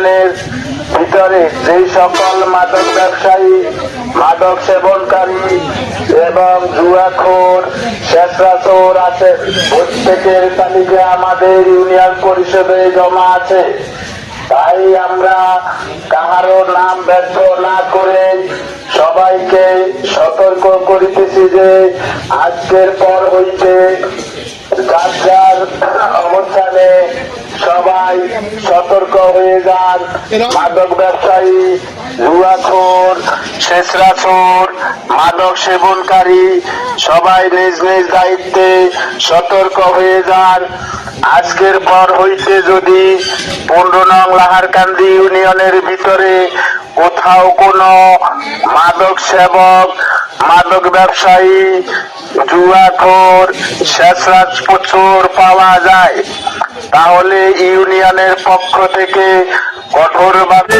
ইউনিয়নের ভিতরে যেই সকল মাদক ব্যবসায়ী, মাদক সেবনকারী এবং জুয়াখোর, শেষরাচোর আছে, প্রত্যেকের তালিকা আমাদের ইউনিয়ন পরিষদে জমা আছে। তাই আমরা কাহারও নাম ব্যর্থ না করে সবাইকে সতর্ক করিতেছি যে আজকের পর হইতে যার যার অবস্থানে সবাই সতর্ক হয়ে যান। মাদক ব্যবসায়ী জুয়াখোর শেষরাচোর মাদক সেবনকারী, সবাই নিজ নিজ দায়িত্বে সতর্ক হয়ে যান। আজকের পর হইতে যদি পনেরো নং লাহারকান্দি ইউনিয়নের ভিতরে কোথাও কোনো মাদক সেবক, মাদক ব্যবসায়ী জুয়াখোর শেষরাজ প্রচুর পাওয়া যায় তাহলে ইউনিয়নের পক্ষ থেকে কঠোরভাবে